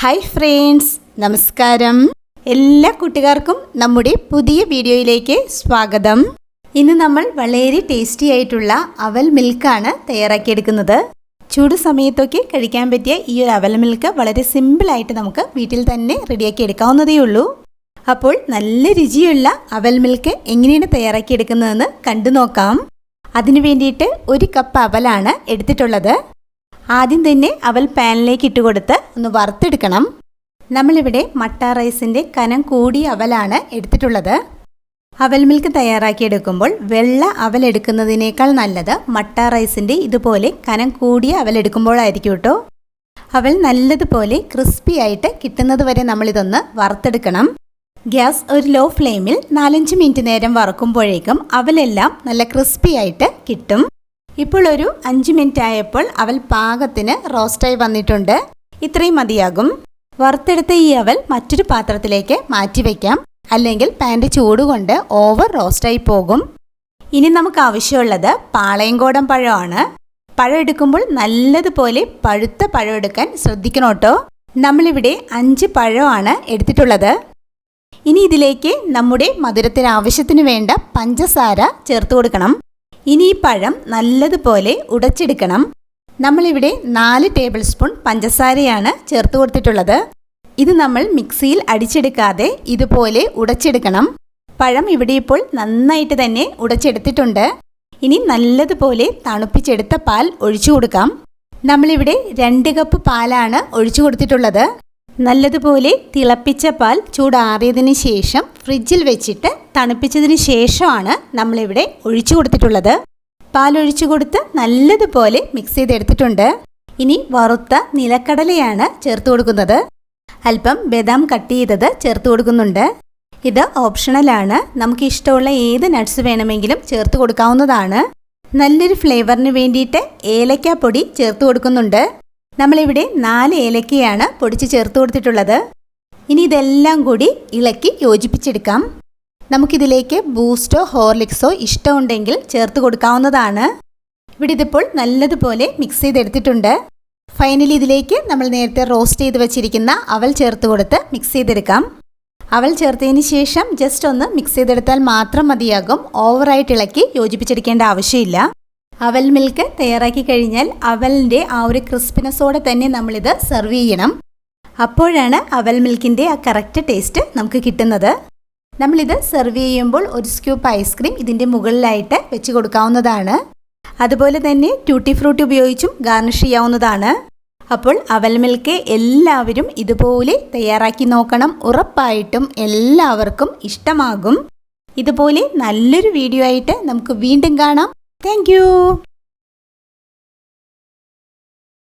Hi friends നമസ്കാരം. എല്ലാ കൂട്ടുകാർക്കും നമ്മുടെ പുതിയ വീഡിയോയിലേക്ക് സ്വാഗതം. ഇന്ന് നമ്മൾ വളരെ ടേസ്റ്റി ആയിട്ടുള്ള അവൽ മിൽക്കാണ് തയ്യാറാക്കിയെടുക്കുന്നത്. ചൂട് സമയത്തൊക്കെ കഴിക്കാൻ പറ്റിയ ഈ ഒരു അവൽ മിൽക്ക് വളരെ സിമ്പിളായിട്ട് നമുക്ക് വീട്ടിൽ തന്നെ റെഡിയാക്കി എടുക്കാവുന്നതേ ഉള്ളൂ. അപ്പോൾ നല്ല രുചിയുള്ള അവൽ മിൽക്ക് എങ്ങനെയാണ് തയ്യാറാക്കിയെടുക്കുന്നതെന്ന് കണ്ടു നോക്കാം. അതിനു വേണ്ടിയിട്ട് ഒരു കപ്പ് അവലാണ് എടുത്തിട്ടുള്ളത്. ആദ്യം തന്നെ അവൽ പാനിലേക്ക് ഇട്ട് കൊടുത്ത് ഒന്ന് വറുത്തെടുക്കണം. നമ്മളിവിടെ മട്ട റൈസിന്റെ കനം കൂടിയ അവലാണ് എടുത്തിട്ടുള്ളത്. അവൽ മിൽക്ക് തയ്യാറാക്കിയെടുക്കുമ്പോൾ വെള്ള അവൽ എടുക്കുന്നതിനേക്കാൾ നല്ലത് മട്ട റൈസിന്റെ ഇതുപോലെ കനം കൂടിയ അവൽ എടുക്കുമ്പോഴായിരിക്കും കേട്ടോ. അവൽ നല്ലതുപോലെ ക്രിസ്പി ആയിട്ട് കിട്ടുന്നത് വരെ നമ്മളിതൊന്ന് വറുത്തെടുക്കണം. ഗ്യാസ് ഒരു ലോ ഫ്ലെയിമിൽ നാലഞ്ച് മിനിറ്റ് നേരം വറുക്കുമ്പോഴേക്കും അവലെല്ലാം നല്ല ക്രിസ്പി ആയിട്ട് കിട്ടും. ഇപ്പോൾ ഒരു അഞ്ച് മിനിറ്റ് ആയപ്പോൾ അവൽ പാകത്തിന് റോസ്റ്റായി വന്നിട്ടുണ്ട്. ഇത്രയും മതിയാകും. വറുത്തെടുത്ത ഈ അവൽ മറ്റൊരു പാത്രത്തിലേക്ക് മാറ്റി വയ്ക്കാം അല്ലെങ്കിൽ പാന്റെ ചൂട് കൊണ്ട് ഓവർ റോസ്റ്റായി പോകും. ഇനി നമുക്ക് ആവശ്യമുള്ളത് പാളയംകോടൻ പഴമാണ്. പഴം എടുക്കുമ്പോൾ നല്ലതുപോലെ പഴുത്ത പഴം എടുക്കാൻ ശ്രദ്ധിക്കണം കേട്ടോ. നമ്മളിവിടെ അഞ്ച് പഴമാണ് എടുത്തിട്ടുള്ളത്. ഇനി ഇതിലേക്ക് നമ്മുടെ മധുരത്തിന് ആവശ്യത്തിന് വേണ്ട പഞ്ചസാര ചേർത്ത് കൊടുക്കണം. ഇനി ഈ പഴം നല്ലതുപോലെ ഉടച്ചെടുക്കണം. നമ്മളിവിടെ നാല് ടേബിൾ സ്പൂൺ പഞ്ചസാരയാണ് ചേർത്ത് കൊടുത്തിട്ടുള്ളത്. ഇത് നമ്മൾ മിക്സിയിൽ അടിച്ചെടുക്കാതെ ഇതുപോലെ ഉടച്ചെടുക്കണം. പഴം ഇവിടെ ഇപ്പോൾ നന്നായിട്ട് തന്നെ ഉടച്ചെടുത്തിട്ടുണ്ട്. ഇനി നല്ലതുപോലെ തണുപ്പിച്ചെടുത്ത പാൽ ഒഴിച്ചു കൊടുക്കാം. നമ്മളിവിടെ രണ്ട് കപ്പ് പാലാണ് ഒഴിച്ചു കൊടുത്തിട്ടുള്ളത്. നല്ലതുപോലെ തിളപ്പിച്ച പാൽ ചൂടാറിയതിന് ശേഷം ഫ്രിഡ്ജിൽ വെച്ചിട്ട് തണുപ്പിച്ചതിന് ശേഷമാണ് നമ്മളിവിടെ ഒഴിച്ചു കൊടുത്തിട്ടുള്ളത്. പാലൊഴിച്ചു കൊടുത്ത് നല്ലതുപോലെ മിക്സ് ചെയ്തെടുത്തിട്ടുണ്ട്. ഇനി വറുത്ത നിലക്കടലയാണ് ചേർത്ത് കൊടുക്കുന്നത്. അല്പം ബദാം കട്ട് ചെയ്തത് ചേർത്ത് കൊടുക്കുന്നുണ്ട്. ഇത് ഓപ്ഷണലാണ് നമുക്ക് ഇഷ്ടമുള്ള ഏത് നട്ട്സ് വേണമെങ്കിലും ചേർത്ത് കൊടുക്കാവുന്നതാണ്. നല്ലൊരു ഫ്ലേവറിന് വേണ്ടിയിട്ട് ഏലക്കാപ്പൊടി ചേർത്ത് കൊടുക്കുന്നുണ്ട്. നമ്മളിവിടെ നാല് ഏലക്കയാണ് പൊടിച്ച് ചേർത്ത് കൊടുത്തിട്ടുള്ളത്. ഇനി ഇതെല്ലാം കൂടി ഇളക്കി യോജിപ്പിച്ചെടുക്കാം. നമുക്കിതിലേക്ക് ബൂസ്റ്റോ ഹോർലിക്സോ ഇഷ്ടമുണ്ടെങ്കിൽ ചേർത്ത് കൊടുക്കാവുന്നതാണ്. ഇവിടെ ഇതിപ്പോൾ നല്ലതുപോലെ മിക്സ് ചെയ്തെടുത്തിട്ടുണ്ട്. ഫൈനലി ഇതിലേക്ക് നമ്മൾ നേരത്തെ റോസ്റ്റ് ചെയ്ത് വെച്ചിരിക്കുന്ന അവൽ ചേർത്ത് കൊടുത്ത് മിക്സ് ചെയ്തെടുക്കാം. അവൽ ചേർത്തതിന് ശേഷം ജസ്റ്റ് ഒന്ന് മിക്സ് ചെയ്തെടുത്താൽ മാത്രം മതിയാകും. ഓവറായിട്ട് ഇളക്കി യോജിപ്പിച്ചെടുക്കേണ്ട ആവശ്യമില്ല. അവൽ മിൽക്ക് തയ്യാറാക്കി കഴിഞ്ഞാൽ അവലിന്റെ ആ ഒരു ക്രിസ്പിനെസ്സോടെ തന്നെ നമ്മളിത് സെർവ് ചെയ്യണം. അപ്പോഴാണ് അവൽ മിൽക്കിന്റെ ആ കറക്റ്റ് ടേസ്റ്റ് നമുക്ക് കിട്ടുന്നത്. നമ്മളിത് സെർവ് ചെയ്യുമ്പോൾ ഒരു സ്ക്യൂപ്പ് ഐസ്ക്രീം ഇതിന്റെ മുകളിലായിട്ട് വെച്ച് കൊടുക്കാവുന്നതാണ്. അതുപോലെ തന്നെ ട്യൂട്ടി ഫ്രൂട്ട് ഉപയോഗിച്ചും ഗാർണിഷ് ചെയ്യാവുന്നതാണ്. അപ്പോൾ അവൽ മിൽക്ക് എല്ലാവരും ഇതുപോലെ തയ്യാറാക്കി നോക്കണം. ഉറപ്പായിട്ടും എല്ലാവർക്കും ഇഷ്ടമാകും. ഇതുപോലെ നല്ലൊരു വീഡിയോ ആയിട്ട് നമുക്ക് വീണ്ടും കാണാം. താങ്ക്